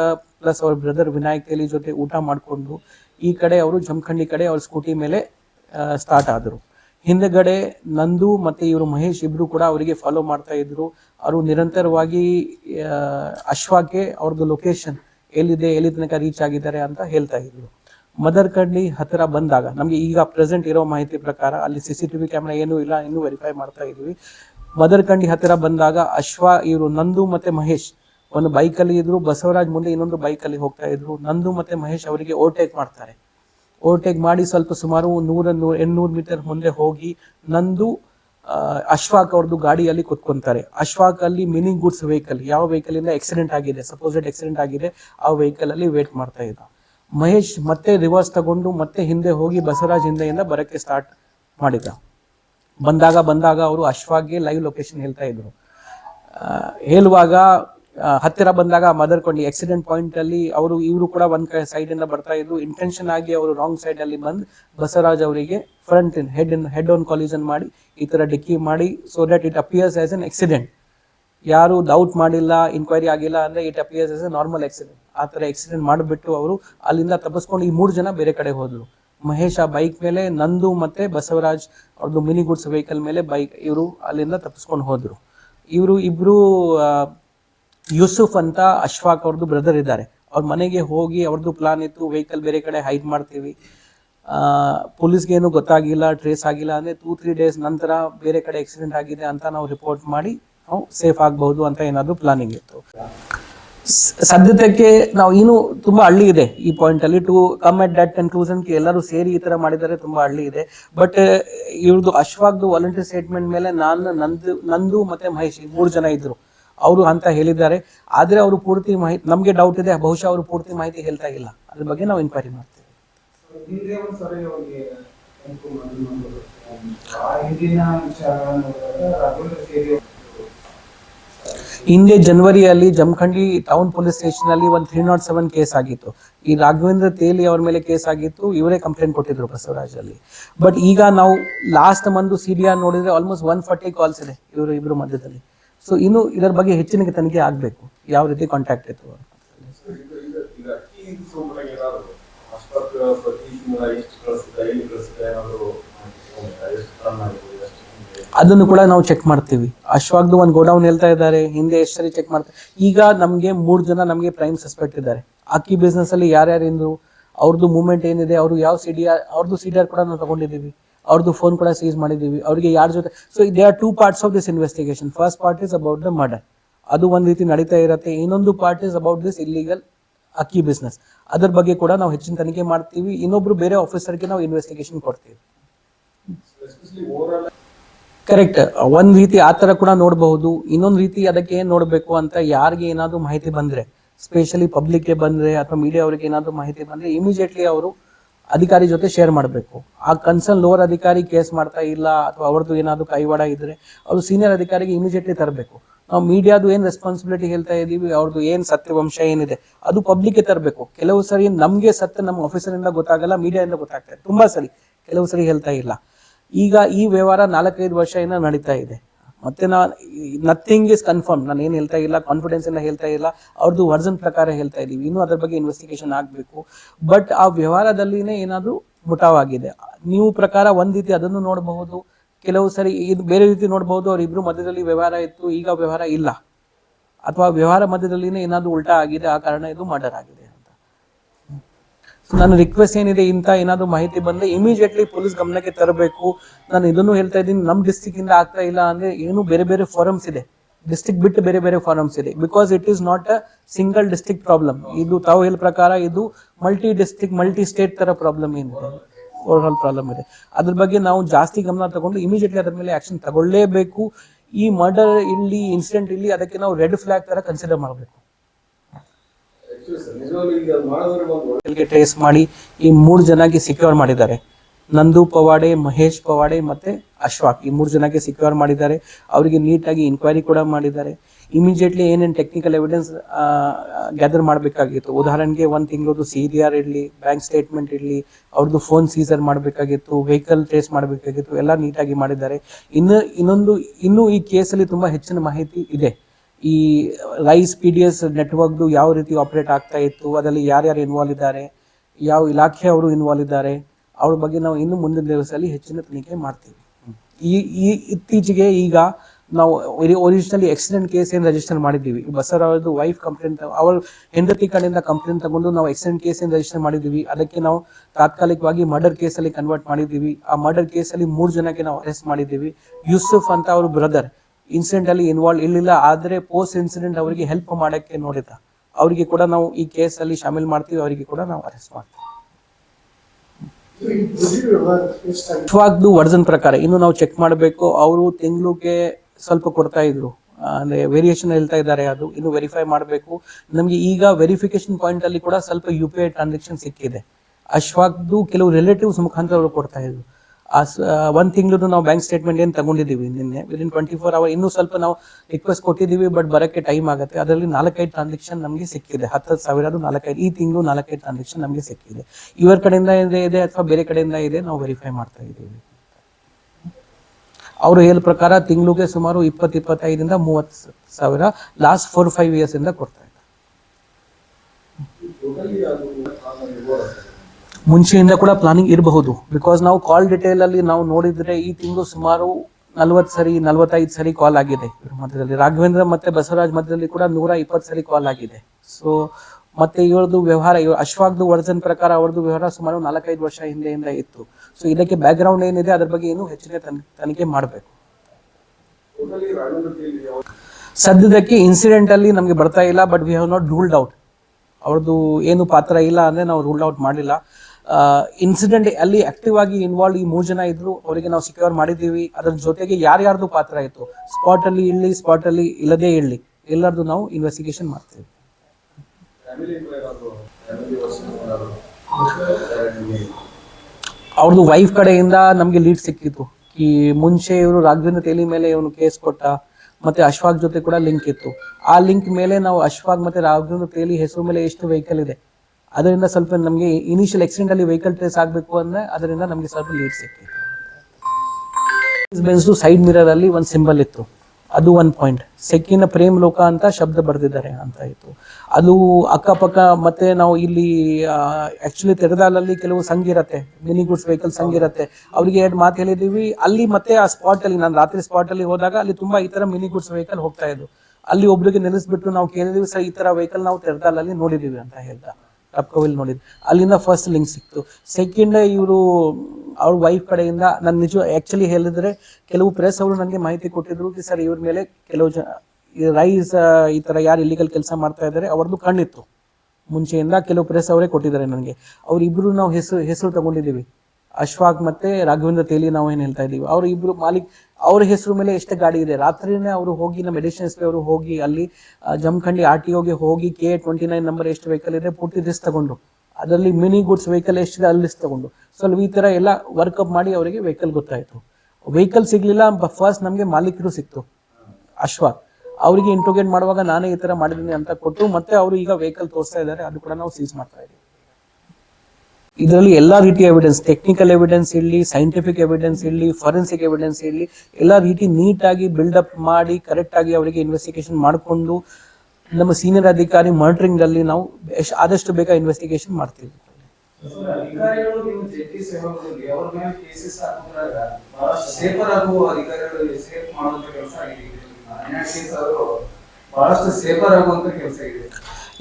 ಪ್ಲಸ್ ಅವ್ರ ಬ್ರದರ್ ವಿನಾಯಕ್ ತೇಲಿ ಜೊತೆ ಊಟ ಮಾಡಿಕೊಂಡು ಈ ಕಡೆ ಅವರು ಜಮಖಂಡಿ ಕಡೆ ಅವ್ರ ಸ್ಕೂಟಿ ಮೇಲೆ ಸ್ಟಾರ್ಟ್ ಆದರು. ಹಿಂದಗಡೆ ನಂದು ಮತ್ತೆ ಇವರು ಮಹೇಶ್ ಇಬ್ರು ಕೂಡ ಅವರಿಗೆ ಫಾಲೋ ಮಾಡ್ತಾ ಇದ್ರು. ಅವರು ನಿರಂತರವಾಗಿ ಅಶ್ವಾಗೆ ಅವ್ರದ್ದು ಲೊಕೇಶನ್ ಎಲ್ಲಿದೆ, ಎಲ್ಲಿ ತನಕ ರೀಚ್ ಆಗಿದ್ದಾರೆ ಅಂತ ಹೇಳ್ತಾ ಇದ್ರು. ಮದರ್ ಕಡ್ಲಿ ಹತ್ತಿರ ಬಂದಾಗ, ನಮಗೆ ಈಗ ಪ್ರೆಸೆಂಟ್ ಇರೋ ಮಾಹಿತಿ ಪ್ರಕಾರ ಅಲ್ಲಿ C C T V camera ಏನೂ ಇಲ್ಲ, ಇನ್ನೂ ವೆರಿಫೈ ಮಾಡ್ತಾ ಇದೀವಿ ಮದರ್ ಕಂಡಿ ಹತ್ತಿರ ಬಂದಾಗ ಅಶ್ವ, ಇವರು ನಂದು ಮತ್ತೆ ಮಹೇಶ್. ಒಂದು ಬೈಕಲ್ಲಿ ಇದ್ರು, ಬಸವರಾಜ್ ಮುಂದೆ ಇನ್ನೊಂದು ಬೈಕಲ್ಲಿ ಹೋಗ್ತಾ ಇದ್ರು. ನಂದು ಮತ್ತೆ ಮಹೇಶ್ ಅವರಿಗೆ ಓವರ್ಟೇಕ್ ಮಾಡ್ತಾರೆ. ಓವರ್ಟೇಕ್ ಮಾಡಿ ಸ್ವಲ್ಪ ಸುಮಾರು ನೂರ ನೂರ, ಎಂಟ್ನೂರು ಮೀಟರ್ ಮುಂದೆ ಹೋಗಿ ನಂದು ಅಶ್ವಾಕ್ ಅವ್ರದ್ದು ಗಾಡಿಯಲ್ಲಿ ಕುತ್ಕೊಂತಾರೆ. ಅಶ್ವಾಕ್ ಅಲ್ಲಿ ಮಿನಿ ಗುಡ್ಸ್ ವೆಹಿಕಲ್ ಯಾವ ವೆಹಿಕಲ್ ಇಂದ ಆಕ್ಸಿಡೆಂಟ್ ಆಗಿದೆ ಸಪೋಸ್ ಆಕ್ಸಿಡೆಂಟ್ ಆಗಿದೆ, ಆ ವೆಹಿಕಲ್ ಅಲ್ಲಿ ವೇಟ್ ಮಾಡ್ತಾ ಇದ್ದ. ಮಹೇಶ್ ಮತ್ತೆ ರಿವರ್ಸ್ ತಗೊಂಡು ಮತ್ತೆ ಹಿಂದೆ ಹೋಗಿ ಬಸವರಾಜ್ ಹಿಂದೆಯಿಂದ ಬರಕ್ಕೆ ಸ್ಟಾರ್ಟ್ ಮಾಡಿದ. ಬಂದಾಗ ಬಂದಾಗ ಅವರು ಅಶ್ವಾಗೆ ಲೈವ್ ಲೊಕೇಶನ್ ಹೇಳ್ತಾ ಇದ್ರು. ಹೇಳುವಾಗ ಹತ್ತಿರ ಬಂದಾಗ ಮದರ್ಕೊಂಡಿ ಆಕ್ಸಿಡೆಂಟ್ ಪಾಯಿಂಟ್ ಅಲ್ಲಿ ಅವರು, ಇವರು ಕೂಡ ಒಂದ್ ಸೈಡ್ ಇಂದ ಬರ್ತಾ ಇದ್ರು. ಇಂಟೆನ್ಷನ್ ಆಗಿ ಅವರು ರಾಂಗ್ ಸೈಡ್ ಅಲ್ಲಿ ಬಂದು ಬಸವರಾಜ್ ಅವರಿಗೆ front in head in head on collision ಮಾಡಿ ಈ ತರ ಡಿಕ್ಕಿ ಮಾಡಿ so that it appears as an accident ಯಾರು ಡೌಟ್ ಮಾಡಿಲ್ಲ ಇನ್ಕ್ವೈರಿ ಆಗಿಲ್ಲ ಅಂದ್ರೆ it appears as a normal accident ಆ ಥರ ಆಕ್ಸಿಡೆಂಟ್ ಮಾಡಿಬಿಟ್ಟು ಅವರು ಅಲ್ಲಿಂದ ತಪ್ಪಿಸ್ಕೊಂಡು ಈ ಮೂರು ಜನ ಬೇರೆ ಕಡೆ ಹೋದ್ರು. ಮಹೇಶ್ ಬೈಕ್ ಮೇಲೆ, ನಂದು ಮತ್ತೆ ಬಸವರಾಜ್ ಅವ್ರದ್ದು ಮಿನಿ ಗುಡ್ಸ್ ವೆಹಿಕಲ್ ಮೇಲೆ ಬೈಕ್ ಇವರು ಅಲ್ಲಿಂದ ತಪ್ಪಿಸ್ಕೊಂಡು ಹೋದ್ರು. ಇವರು ಇಬ್ರು ಯೂಸುಫ್ ಅಂತ ಅಶ್ಫಾಕ್ ಅವ್ರದ್ದು ಬ್ರದರ್ ಇದ್ದಾರೆ. ಅವ್ರ ಮನೆಗೆ ಹೋಗಿ ಅವ್ರದ್ದು ಪ್ಲಾನ್ ಇತ್ತು ವೆಹಿಕಲ್ ಬೇರೆ ಕಡೆ ಹೈಡ್ ಮಾಡ್ತೀವಿ. ಪೊಲೀಸ್ಗೆ ಏನು ಗೊತ್ತಾಗಿಲ್ಲ ಟ್ರೇಸ್ ಆಗಿಲ್ಲ ಅಂದ್ರೆ ಟೂ ತ್ರೀ ಡೇಸ್ ನಂತರ ಬೇರೆ ಕಡೆ ಆಕ್ಸಿಡೆಂಟ್ ಆಗಿದೆ ಅಂತ ನಾವು ರಿಪೋರ್ಟ್ ಮಾಡಿ ನಾವು ಸೇಫ್ ಆಗಬಹುದು ಅಂತ ಏನಾದರೂ ಪ್ಲಾನಿಂಗ್ ಇತ್ತು. ಸದ್ಯಕ್ಕೆ ನಾವು ಇನ್ನು ತುಂಬಾ ಹಳ್ಳಿ ಇದೆ ಈ ಪಾಯಿಂಟ್ ಅಲ್ಲಿ. To come at that conclusion ಎಲ್ಲರೂ ಸೇರಿ ಈ ತರ ಮಾಡಿದರೆ ತುಂಬಾ ಹಳ್ಳಿ ಇದೆ. ಬಟ್ ಇವ್ರದ್ದು ಅಶ್ವಾಗ್ದು ವಾಲಂಟಿಯರ್ ಸ್ಟೇಟ್ಮೆಂಟ್ ಮೇಲೆ ನಾನು, ನಂದು ನಂದು ಮತ್ತೆ ಮಹೇಶ್ ಮೂರು ಜನ ಇದ್ರು. ಅವರು ಅಂತ ಹೇಳಿದ್ದಾರೆ. ಆದ್ರೆ ಅವರು ಪೂರ್ತಿ ಮಾಹಿತಿ ನಮ್ಗೆ ಡೌಟ್ ಇದೆ, ಬಹುಶಃ ಅವರು ಪೂರ್ತಿ ಮಾಹಿತಿ ಹೇಳ್ತಾ ಇಲ್ಲ. ಅದ್ರ ಬಗ್ಗೆ ನಾವು ಇನ್ಕ್ವೈರಿ ಮಾಡ್ತೀವಿ. ಆ ಹಿಂದಿನ ವಿಚಾರ ನೋಡಿದಾಗ ರಾಘವೇಂದ್ರ ಸೇರಿ ಹಿಂದೆ ಜನವರಿಯಲ್ಲಿ ಜಮಖಂಡಿ ಟೌನ್ ಪೊಲೀಸ್ ಸ್ಟೇಷನ್ ಅಲ್ಲಿ ಒಂದು ತ್ರೀ ನಾಟ್ ಸೆವೆನ್ ಕೇಸ್ ಆಗಿತ್ತು. ಈ ರಾಘವೇಂದ್ರ ತೇಲಿ ಅವ್ರ ಮೇಲೆ ಕೇಸ್ ಆಗಿತ್ತು. ಇವರೇ ಕಂಪ್ಲೇಂಟ್ ಕೊಟ್ಟಿದ್ರು ಬಸವರಾಜ್ ಅಲ್ಲಿ ಬಟ್ ಈಗ ನಾವು last month C D R ನೋಡಿದ್ರೆ ಆಲ್ಮೋಸ್ಟ್ ಒನ್ ಫಾರ್ಟಿ ಕಾಲ್ಸ್ ಇದೆ ಇವರು ಇಬ್ಬರು ಮಧ್ಯದಲ್ಲಿ. ಸೊ ಇನ್ನು ಇದರ ಬಗ್ಗೆ ಹೆಚ್ಚಿನ ತನಿಖೆ ಆಗಬೇಕು. ಯಾವ ರೀತಿ ಕಾಂಟ್ಯಾಕ್ಟ್ ಇತ್ತು ಪ್ರತಿ ಅದನ್ನು ಕೂಡ ನಾವು ಚೆಕ್ ಮಾಡ್ತೀವಿ. ಅಶ್ವಾಗ್ದು ಒಂದು ಗೋಡೌನ್ ಹೇಳ್ತಾ ಇದ್ದಾರೆ, ಹಿಂದೆ ಎಷ್ಟು ಸರಿ ಚೆಕ್ ಮಾಡ್ತಾರೆ ಈಗ ನಮಗೆ ಮೂರು ಜನ ನಮಗೆ ಪ್ರೈಮ್ ಸಸ್ಪೆಕ್ಟ್ ಇದ್ದಾರೆ. ಅಕ್ಕಿ ಬಿಸ್ನೆಸ್ ಅಲ್ಲಿ ಇಂದ್ರು ಅವ್ರದ್ದು ಮೂವ್ಮೆಂಟ್ ಏನಿದೆ, ಅವರು ಯಾವ ಸಿ ಡಿ ಆರ್ ಅವ್ರದ್ದು ಸಿ ಡಿ ಆರ್ ಕೂಡ ನಾವು ತಗೊಂಡಿದ್ದೀವಿ. ಅವ್ರದ್ದು ಫೋನ್ ಕೂಡ ಸೀಸ್ ಮಾಡಿದ್ದೀವಿ. ಅವರಿಗೆ ಯಾರ ಜೊತೆ so they are two parts of this investigation first part is about the murder ಅದು ಒಂದು ರೀತಿ ನಡೀತಾ ಇರುತ್ತೆ. ಇನ್ನೊಂದು part is about this illegal ಅಕ್ಕಿ ಬಿಸ್ನೆಸ್ ಅದ್ರ ಬಗ್ಗೆ ಕೂಡ ನಾವು ಹೆಚ್ಚಿನ ತನಿಖೆ ಮಾಡ್ತೀವಿ. ಇನ್ನೊಬ್ರು ಬೇರೆ ಆಫೀಸರ್ಗೆ ನಾವು ಇನ್ವೆಸ್ಟಿಗೇಷನ್ ಕೊಡ್ತೀವಿ. ಕರೆಕ್ಟ್ ಒಂದ್ ರೀತಿ ಆ ತರ ಕೂಡ ನೋಡಬಹುದು. ಇನ್ನೊಂದ್ ರೀತಿ ಅದಕ್ಕೆ ಏನ್ ನೋಡ್ಬೇಕು ಅಂತ ಯಾರಿಗೆ ಏನಾದ್ರು ಮಾಹಿತಿ ಬಂದ್ರೆ ಸ್ಪೆಷಲಿ ಪಬ್ಲಿಕ್ಗೆ ಬಂದ್ರೆ ಅಥವಾ ಮೀಡಿಯಾ ಅವರಿಗೆ ಏನಾದ್ರು ಮಾಹಿತಿ ಬಂದ್ರೆ ಇಮಿಡಿಯೇಟ್ಲಿ ಅವರು ಅಧಿಕಾರಿ ಜೊತೆ ಶೇರ್ ಮಾಡಬೇಕು. ಆ ಕನ್ಸರ್ನ್ ಲೋವರ್ ಅಧಿಕಾರಿ ಕೇಸ್ ಮಾಡ್ತಾ ಇಲ್ಲ ಅಥವಾ ಅವ್ರದ್ದು ಏನಾದ್ರು ಕೈವಾಡ ಇದ್ರೆ ಅವರು ಸೀನಿಯರ್ ಅಧಿಕಾರಿಗೆ ಇಮಿಡಿಯೇಟ್ಲಿ ತರಬೇಕು. ನಾವು ಮೀಡಿಯಾದು ಏನ್ ರೆಸ್ಪಾನ್ಸಿಬಿಲಿಟಿ ಹೇಳ್ತಾ ಇದೀವಿ, ಅವ್ರದ್ದು ಏನ್ ಸತ್ಯವಂಶ ಏನಿದೆ, ಅದು ಪಬ್ಲಿಕ್ಗೆ ತರಬೇಕು. ಕೆಲವು ಸರಿ ನಮ್ಗೆ ಸತ್ಯ ನಮ್ಮ ಆಫೀಸರ್ ಇಂದ ಗೊತ್ತಾಗಲ್ಲ ಮೀಡಿಯಾ ಇಂದ ಗೊತ್ತಾಗ್ತದೆ ತುಂಬಾ ಸರಿ. ಕೆಲವು ಸರಿ ಹೇಳ್ತಾ ಇಲ್ಲ. ಈಗ ಈ ವ್ಯವಹಾರ ನಾಲ್ಕೈದು ವರ್ಷದಿಂದ ನಡೀತಾ ಇದೆ. ಮತ್ತೆ ನಾ ನಥಿಂಗ್ ಇಸ್ ಕನ್ಫರ್ಮ್ ನಾನು ಏನು ಹೇಳ್ತಾ ಇಲ್ಲ ಕಾನ್ಫಿಡೆನ್ಸ್ ಎಲ್ಲ ಹೇಳ್ತಾ ಇಲ್ಲ ಅವ್ರದ್ದು ವರ್ಜನ್ ಪ್ರಕಾರ ಹೇಳ್ತಾ ಇದೀವಿ. ಇನ್ನೂ ಅದ್ರ ಬಗ್ಗೆ ಇನ್ವೆಸ್ಟಿಗೇಷನ್ ಆಗಬೇಕು. ಬಟ್ ಆ ವ್ಯವಹಾರದಲ್ಲಿನೇ ಏನಾದರೂ ಮುಟಾವಾಗಿದೆ ನೀವು ಪ್ರಕಾರ ಒಂದು ರೀತಿ ಅದನ್ನು ನೋಡಬಹುದು, ಕೆಲವು ಸರಿ ಇದು ಬೇರೆ ರೀತಿ ನೋಡಬಹುದು, ಅವರಿಬ್ರು ಮಧ್ಯದಲ್ಲಿ ವ್ಯವಹಾರ ಇತ್ತು, ಈಗ ವ್ಯವಹಾರ ಇಲ್ಲ. ಅಥವಾ ವ್ಯವಹಾರ ಮಧ್ಯದಲ್ಲಿನೇ ಏನಾದರೂ ಉಲ್ಟಾ ಆಗಿದೆ, ಆ ಕಾರಣ ಇದು ಮರ್ಡರ್ ಆಗಿದೆ. ನನ್ನ ರಿಕ್ವೆಸ್ಟ್ ಏನಿದೆ, ಇಂಥ ಏನಾದರೂ ಮಾಹಿತಿ ಬಂದ್ರೆ ಇಮಿಡಿಯೇಟ್ಲಿ ಪೊಲೀಸ್ ಗಮನಕ್ಕೆ ತರಬೇಕು. ನಾನು ಇದನ್ನು ಹೇಳ್ತಾ ಇದ್ದೀನಿ ನಮ್ಮ ಡಿಸ್ಟಿಕ್ ಇಂದ ಆಗ್ತಾ ಇಲ್ಲ ಅಂದ್ರೆ ಏನು ಬೇರೆ ಬೇರೆ ಫಾರಮ್ಸ್ ಇದೆ. ಡಿಸ್ಟಿಕ್ ಬಿಟ್ಟು ಬೇರೆ ಬೇರೆ ಫಾರಮ್ಸ್ ಇದೆ. Because it is not a single district problem ಇದು ತಾವು ಹೇಳ ಪ್ರಕಾರ ಇದು ಮಲ್ಟಿ ಡಿಸ್ಟಿಕ್ ಮಲ್ಟಿ ಸ್ಟೇಟ್ ತರ ಪ್ರಾಬ್ಲಮ್ ಏನಿದೆ. ಓವರ್ಆಲ್ ಪ್ರಾಬ್ಲಮ್ ಇದೆ. ಅದ್ರ ಬಗ್ಗೆ ನಾವು ಜಾಸ್ತಿ ಗಮನ ತಗೊಂಡು ಇಮಿಡಿಯೇಟ್ಲಿ ಅದ್ರ ಮೇಲೆ ಆಕ್ಷನ್ ತಗೊಳ್ಳೇಬೇಕು. ಈ ಮರ್ಡರ್ ಇಲ್ಲಿ ಇನ್ಸಿಡೆಂಟ್ ಇಲ್ಲಿ, ಅದಕ್ಕೆ ನಾವು ರೆಡ್ ಫ್ಲಾಗ್ ತರ ಕನ್ಸಿಡರ್ ಮಾಡಬೇಕು ಆಕ್ಚುಲಿ ಸರ್ ನಿಜವಾಗ್ಲೂ ಈಗ ಅದು ಮಾಡಿದ್ರೆ ಒಂದು ಒಳ್ಳೆ ಗೆ ಟ್ರೇಸ್ ಮಾಡಿ ಈ ಮೂರು ಜನಕ್ಕೆ ಸಿಕ್ಯೂರ್ ಮಾಡಿದ್ದಾರೆ. ನಂದು ಪವಾಡೆ, ಮಹೇಶ್ ಪವಾಡೆ ಮತ್ತೆ ಅಶ್ವಾಕ್ ಈ ಮೂರು ಜನಕ್ಕೆ ಸಿಕ್ಯೂರ್ ಮಾಡಿದ್ದಾರೆ. ಅವರಿಗೆ ನೀಟಾಗಿ ಇನ್ಕ್ವೈರಿ ಕೂಡ ಮಾಡಿದ್ದಾರೆ. ಇಮಿಡಿಯೇಟ್ಲಿ ಏನೇನು ಟೆಕ್ನಿಕಲ್ ಎವಿಡೆನ್ಸ್ ಗ್ಯಾದರ್ ಮಾಡಬೇಕಾಗಿತ್ತು. ಉದಾಹರಣೆಗೆ ಒಂದು ತಿಂಗಳದ್ದು ಸಿ ಡಿ ಆರ್ ಇರಲಿ ಬ್ಯಾಂಕ್ ಸ್ಟೇಟ್ಮೆಂಟ್ ಇರಲಿ ಅವ್ರದ್ದು ಫೋನ್ ಸೀಸರ್ ಮಾಡಬೇಕಾಗಿತ್ತು ವೆಹಿಕಲ್ ಟ್ರೇಸ್ ಮಾಡಬೇಕಾಗಿತ್ತು, ಎಲ್ಲ ನೀಟಾಗಿ ಮಾಡಿದ್ದಾರೆ. ಇನ್ನು, ಇನ್ನೊಂದು, ಇನ್ನೂ ಈ ಕೇಸಲ್ಲಿ ತುಂಬಾ ಹೆಚ್ಚಿನ ಮಾಹಿತಿ ಇದೆ. ಈ ರೈಸ್ ಪಿ ಡಿ ಎಸ್ ನೆಟ್ವರ್ಕ್ದು ಯಾವ ರೀತಿ ಆಪರೇಟ್ ಆಗ್ತಾ ಇತ್ತು, ಅದರಲ್ಲಿ ಯಾರ್ಯಾರು ಇನ್ವಾಲ್ವ್ ಇದ್ದಾರೆ, ಯಾವ ಇಲಾಖೆಯವರು ಇನ್ವಾಲ್ವ್ ಇದ್ದಾರೆ, ಅವ್ರ ಬಗ್ಗೆ ನಾವು ಇನ್ನು ಮುಂದಿನ ದಿವಸದಲ್ಲಿ ಹೆಚ್ಚಿನ ತನಿಖೆ ಮಾಡ್ತೀವಿ. ಈ ಈ ಇತ್ತೀಚೆಗೆ ಈಗ ನಾವು ಒರಿಜಿನಲಿ ಎಕ್ಸಿಡೆಂಟ್ ಕೇಸ್ ಏನು ರಿಜಿಸ್ಟರ್ ಮಾಡಿದ್ದೀವಿ. ಬಸವರಾಜ್ ವೈಫ್ ಕಂಪ್ಲೇಂಟ್ ಅವ್ರ ಹೆಂಡತಿ ಕಡೆಯಿಂದ ಕಂಪ್ಲೇಂಟ್ ತಗೊಂಡು ನಾವು ಎಕ್ಸಿಡೆಂಟ್ ಕೇಸ್ ಏನು ರಿಜಿಸ್ಟರ್ ಮಾಡಿದ್ದೀವಿ. ಅದಕ್ಕೆ ನಾವು ತಾತ್ಕಾಲಿಕವಾಗಿ ಮರ್ಡರ್ ಕೇಸಲ್ಲಿ ಕನ್ವರ್ಟ್ ಮಾಡಿದ್ದೀವಿ. ಆ ಮರ್ಡರ್ ಕೇಸಲ್ಲಿ ಮೂರು ಜನಕ್ಕೆ ನಾವು ಅರೆಸ್ಟ್ ಮಾಡಿದ್ದೀವಿ. ಯೂಸುಫ್ ಅಂತ ಅವ್ರ ಬ್ರದರ್ ಇನ್ಸಿಡೆಂಟ್ ಅಲ್ಲಿ ಇನ್ವಾಲ್ವ್ ಇರಲಿಲ್ಲ, ಆದ್ರೆ ಪೋಸ್ಟ್ ಇನ್ಸಿಡೆಂಟ್ ಅವರಿಗೆ ಹೆಲ್ಪ್ ಮಾಡಕ್ಕೆ ನೋಡಿದ. ಅವರಿಗೆ ಕೂಡ ನಾವು ಈ ಕೇಸ್ ಅಲ್ಲಿ ಶಾಮಿಲ್ ಮಾಡ್ತೀವಿ, ಅವರಿಗೆ ಕೂಡ ನಾವು ಅರೆಸ್ಟ್ ಮಾಡ್ತೀವಿ. ವರ್ಜನ್ ಪ್ರಕಾರ, ಇನ್ನು ನಾವು ಚೆಕ್ ಮಾಡಬೇಕು. ಅವರು ತಿಂಗಳಿಗೆ ಸ್ವಲ್ಪ ಕೊಡ್ತಾ ಇದ್ರು. ಅಂದ್ರೆ ವೇರಿಯೇಷನ್ ಹೇಳ್ತಾ ಇದ್ದಾರೆ ಅದು, ಇನ್ನು ವೆರಿಫೈ ಮಾಡಬೇಕು. ನಮಗೆ ಈಗ ವೆರಿಫಿಕೇಶನ್ ಪಾಯಿಂಟ್ ಅಲ್ಲಿ ಕೂಡ ಸ್ವಲ್ಪ ಯು ಪಿ ಐ ಟ್ರಾನ್ಸಾಕ್ಷನ್ ಸಿಕ್ಕಿದೆ. ಅಶ್ವಾಗ್ದು ಕೆಲವು ರಿಲೇಟಿವ್ಸ್ ಮುಖಾಂತರ ಅವರು ಕೊಡ್ತಾ ಇದ್ರು. ಒಂದ್ ತಿಂಗಳು ನಾವು ಬ್ಯಾಂಕ್ ಸ್ಟೇಟ್ಮೆಂಟ್ ಏನು ತಗೊಂಡಿದ್ದೀವಿ ನಿನ್ನೆ. ವಿದಿನ್ ಟ್ವೆಂಟಿ ಫೋರ್ ಅವರ್ ಇನ್ನೂ ಸ್ವಲ್ಪ ನಾವು ರಿಕ್ವೆಸ್ಟ್ ಕೊಟ್ಟಿದ್ದೀವಿ ಬಟ್ ಬರೋಕ್ಕೆ ಟೈಮ್ ಆಗುತ್ತೆ. ಅದರಲ್ಲಿ ನಾಲ್ಕೈದು ಟ್ರಾನ್ಸಾಕ್ಷನ್ ನಮಗೆ ಸಿಕ್ಕಿದೆ. ಹತ್ತು ಸಾವಿರದು ನಾಲ್ಕೈದು, ಈ ತಿಂಗಳು ನಾಲ್ಕೈದು ಟ್ರಾನ್ಸಾಕ್ಷನ್ ನಮಗೆ ಸಿಕ್ಕಿದೆ. ಇವರ ಕಡೆಯಿಂದ ಇದೆ ಇದೆ ಅಥವಾ ಬೇರೆ ಕಡೆಯಿಂದ ಇದೆ, ನಾವು ವೆರಿಫೈ ಮಾಡ್ತಾ ಇದ್ದೀವಿ. ಅವರು ಹೇಳ ಪ್ರಕಾರ ತಿಂಗಳಿಗೆ ಸುಮಾರು ಇಪ್ಪತ್ತು, ಇಪ್ಪತ್ತೈದರಿಂದ ಮೂವತ್ತು ಸಾವಿರ ಲಾಸ್ಟ್ ಫೋರ್ ಫೈವ್ ಇಯರ್ಸ್ ಇಂದ ಕೊಡ್ತಾ ಇದ್ದಾರೆ. ಮುಂಚೆಯಿಂದ ಕೂಡ ಪ್ಲಾನಿಂಗ್ ಇರಬಹುದು. ಬಿಕಾಸ್ ನಾವು ಕಾಲ್ ಡಿಟೇಲ್ ಅಲ್ಲಿ ನಾವು ನೋಡಿದ್ರೆ ಈ ತಿಂಗಳು ಸುಮಾರು ನಲ್ವತ್ತು ಸರಿ, ನಲ್ವತ್ತೈದು ಸರಿ ಕಾಲ್ ಆಗಿದೆ. ಮಧ್ಯದಲ್ಲಿ ರಾಘವೇಂದ್ರ ಮತ್ತೆ ಬಸವರಾಜ್ ಮಧ್ಯದಲ್ಲಿ ಕೂಡ ನೂರ ಇಪ್ಪತ್ತು ಸರಿ ಕಾಲ್ ಆಗಿದೆ. ಸೊ ಮತ್ತೆ ಇವ್ರದ್ದು ವ್ಯವಹಾರ ಅಶ್ವಾಗ್ದು ವರ್ಜನ್ ಪ್ರಕಾರ ಅವ್ರದ್ದು ವ್ಯವಹಾರ ಸುಮಾರು ನಾಲ್ಕೈದು ವರ್ಷ ಹಿಂದೆಯಿಂದ ಇತ್ತು. ಸೊ ಇದಕ್ಕೆ ಬ್ಯಾಕ್ ಗ್ರೌಂಡ್ ಏನಿದೆ ಅದ್ರ ಬಗ್ಗೆ ಏನು ಹೆಚ್ಚಿನ ತನಿ- ತನಿಖೆ ಮಾಡಬೇಕು. ಸದ್ಯದಕ್ಕೆ ಇನ್ಸಿಡೆಂಟ್ ಅಲ್ಲಿ ನಮಗೆ ಬರ್ತಾ ಇಲ್ಲ but we have not ruled out ಅವ್ರದ್ದು ಏನು ಪಾತ್ರ ಇಲ್ಲ ಅಂದ್ರೆ ನಾವು ರೂಲ್ಡ್ ಔಟ್ ಮಾಡಿಲ್ಲ ಇನ್ಸಿಡೆಂಟ್ ಅಲ್ಲಿ ಆಕ್ಟಿವ್ ಆಗಿ ಇನ್ವಾಲ್ವ್ ಈ ಮೂರು ಜನ ಇದ್ರು. ಅವರಿಗೆ ನಾವು ಸಿಕ್ಯೂರ್ ಮಾಡಿದ್ದೀವಿ. ಅದ್ರ ಜೊತೆಗೆ ಯಾರ್ಯಾರ್ದು ಪಾತ್ರ ಇತ್ತು ಸ್ಪಾಟ್ ಅಲ್ಲಿ ಇಲ್ಲಿ ಸ್ಪಾಟ್ ಅಲ್ಲಿ ಇಲ್ಲದೇ ಇಲ್ಲಿ ಎಲ್ಲರದು ನಾವು ಇನ್ವೆಸ್ಟಿಗೇಷನ್ ಮಾಡ್ತೀವಿ. ಅವ್ರದ್ದು ವೈಫ್ ಕಡೆಯಿಂದ ನಮಗೆ ಲೀಡ್ ಸಿಕ್ಕಿತ್ತು ಈ ಮುಂಚೆ ಇವರು ರಾಘವೇಂದ್ರ ತೇಲಿ ಮೇಲೆ ಇವನು ಕೇಸ್ ಕೊಟ್ಟ, ಮತ್ತೆ ಅಶ್ವಾಗ್ ಜೊತೆ ಕೂಡ ಲಿಂಕ್ ಇತ್ತು. ಆ ಲಿಂಕ್ ಮೇಲೆ ನಾವು ಅಶ್ವಾಗ್ ಮತ್ತೆ ರಾಘವೇಂದ್ರ ತೇಲಿ ಹೆಸರು ಮೇಲೆ ಎಷ್ಟು ವೆಹಿಕಲ್ ಇದೆ? ಅದರಿಂದ ಸ್ವಲ್ಪ ನಮಗೆ ಇನಿಷಿಯಲ್ ಆಕ್ಸಿಡೆಂಟ್ ಅಲ್ಲಿ ವೆಹಿಕಲ್ ಟ್ರೇಸ್ ಆಗಬೇಕು ಅಂದ್ರೆ ಅದರಿಂದ ನಮಗೆ ಸ್ವಲ್ಪ ಲೀಡ್ ಬೆನ್ಸ್ದು ಸೈಡ್ ಮಿರರ್ ಅಲ್ಲಿ ಒಂದು ಸಿಂಬಲ್ ಇತ್ತು. ಅದು ಒನ್ ಪಾಯಿಂಟ್ ಸೆಕ್ಕಿನ ಪ್ರೇಮ್ ಲೋಕ ಅಂತ ಶಬ್ದ ಬರೆದಿದ್ದಾರೆ ಅಂತ ಇತ್ತು. ಅದು ಅಕ್ಕಪಕ್ಕ ಮತ್ತೆ ನಾವು ಇಲ್ಲಿ ಆಕ್ಚುಲಿ ತೆರೆದಾಲಲ್ಲಿ ಕೆಲವು ಸಂಘ ಇರತ್ತೆ. ಮಿನಿ ಗುಡ್ಸ್ ವೆಹಿಕಲ್ ಸಂಘ ಇರತ್ತೆ. ಅವ್ರಿಗೆ ಎರಡು ಮಾತು ಹೇಳಿದೀವಿ. ಅಲ್ಲಿ ಮತ್ತೆ ಆ ಸ್ಪಾಟ್ ಅಲ್ಲಿ, ನಾನು ರಾತ್ರಿ ಸ್ಪಾಟ್ ಅಲ್ಲಿ ಹೋದಾಗ ಅಲ್ಲಿ ತುಂಬಾ ಈ ತರ ಮಿನಿ ಗುಡ್ಸ್ ವೆಹಿಕಲ್ ಹೋಗ್ತಾ ಇದ್ದು ಅಲ್ಲಿ ಒಬ್ರಿಗೆ ನಿಲ್ಲಿಸ್ಬಿಟ್ಟು ನಾವು ಕೇಳಿದೀವಿ, ಸರ್, ಈ ತರ ವೆಹಿಕಲ್ ನಾವು ತೆರೆದಾಲಲ್ಲಿ ನೋಡಿದೀವಿ ಅಂತ ಹೇಳ್ದ. ಟಪ್ಕೋವಿಲ್ ನೋಡಿದ್ರು ಅಲ್ಲಿಂದ ಫಸ್ಟ್ ಲಿಂಕ್ ಸಿಕ್ತು. ಸೆಕೆಂಡ್ ಇವರು, ಅವ್ರ ವೈಫ್ ಕಡೆಯಿಂದ ನಾನು ನಿಜ ಆ್ಯಕ್ಚುಲಿ ಹೇಳಿದ್ರೆ ಕೆಲವು ಪ್ರೆಸ್ ಅವರು ನನಗೆ ಮಾಹಿತಿ ಕೊಟ್ಟಿದ್ರು ಸರ್ ಇವ್ರ ಮೇಲೆ ಕೆಲವು ಜನ ರೈಸ್ ಈ ತರ ಯಾರು ಇಲ್ಲಿಗಲ್ ಕೆಲಸ ಮಾಡ್ತಾ ಇದ್ದಾರೆ ಅವ್ರದ್ದು ಕಣ್ಣಿತ್ತು. ಮುಂಚೆಯಿಂದ ಕೆಲವು ಪ್ರೆಸ್ ಅವರೇ ಕೊಟ್ಟಿದ್ದಾರೆ ನನಗೆ. ಅವರಿಬ್ಬರು ನಾವು ಹೆಸರು ಹೆಸರು ತಗೊಂಡಿದ್ದೀವಿ. ಅಶ್ವಾಕ್ ಮತ್ತೆ ರಾಘವೇಂದ್ರ ತೇಲಿ ನಾವು ಏನ್ ಹೇಳ್ತಾ ಇದೀವಿ. ಅವ್ರ ಇಬ್ರು ಮಾಲಿಕ್, ಅವ್ರ ಹೆಸರು ಮೇಲೆ ಎಷ್ಟು ಗಾಡಿ ಇದೆ. ರಾತ್ರಿನೇ ಅವರು ಹೋಗಿ, ನಮ್ಮ ಮೆಡಿಸಿನ್ಸ್ ಅವರು ಹೋಗಿ, ಅಲ್ಲಿ ಜಮಖಂಡಿ ಆರ್ ಟಿ ಓಗೆ ಹೋಗಿ, ಕೆ ಟ್ವೆಂಟಿ ನೈನ್ ನಂಬರ್ ಎಷ್ಟು ವೆಹಿಕಲ್ ಇದೆ, ಪೂರ್ತಿ ರಿಸ್ ತಗೊಂಡು. ಅದರಲ್ಲಿ ಮಿನಿ ಗುಡ್ಸ್ ವೆಹಿಕಲ್ ಎಷ್ಟಿದೆ, ಅಲ್ಲಿ ಲಿಸ್ಟ್ ತಗೊಂಡು. ಸ್ವಲ್ಪ ಈ ತರ ಎಲ್ಲ ವರ್ಕಪ್ ಮಾಡಿ ಅವರಿಗೆ ವೆಹಿಕಲ್ ಗೊತ್ತಾಯಿತು. ವೆಹಿಕಲ್ ಸಿಗ್ಲಿಲ್ಲ ಫಸ್ಟ್ ನಮಗೆ ಮಾಲೀಕರು ಸಿಕ್ತು, ಅಶ್ವಾಗ್. ಅವರಿಗೆ ಇಂಟ್ರೋಗೇಟ್ ಮಾಡುವಾಗ ನಾನೇ ಈ ತರ ಮಾಡಿದ್ದೀನಿ ಅಂತ ಕೊಟ್ಟು, ಮತ್ತೆ ಅವರು ಈಗ ವೆಹಿಕಲ್ ತೋರಿಸ್ತಾ ಇದ್ದಾರೆ, ಅದು ಕೂಡ ನಾವು ಸೀಸ್ ಮಾಡ್ತಾ ಇದ್ದೀವಿ ಇದರಲ್ಲಿ ಎಲ್ಲಾ ರೀತಿಯ ಎವಿಡೆನ್ಸ್ ಟೆಕ್ನಿಕಲ್ ಎವಿಡೆನ್ಸ್ ಇರಲಿ ಸೈಂಟಿಫಿಕ್ ಎವಿಡೆನ್ಸ್ ಇರಲಿ ಫಾರೆನ್ಸಿಕ್ ಎವಿಡೆನ್ಸ್ ಇರಲಿ, ಎಲ್ಲ ರೀತಿ ನೀಟಾಗಿ ಬಿಲ್ಡಪ್ ಮಾಡಿ ಕರೆಕ್ಟಾಗಿ ಅವರಿಗೆ ಇನ್ವೆಸ್ಟಿಗೇಷನ್ ಮಾಡಿಕೊಂಡು, ನಮ್ಮ ಸೀನಿಯರ್ ಅಧಿಕಾರಿ ಮಾನಿಟರಿಂಗ್ ಅಲ್ಲಿ ನಾವು ಆದಷ್ಟು ಬೇಗ ಇನ್ವೆಸ್ಟಿಗೇಷನ್ ಮಾಡ್ತೀವಿ. ಬಹಳಷ್ಟು ಸೇಫರ್ ಆಗುವಂತ ಕೆಲಸ ಇದೆ.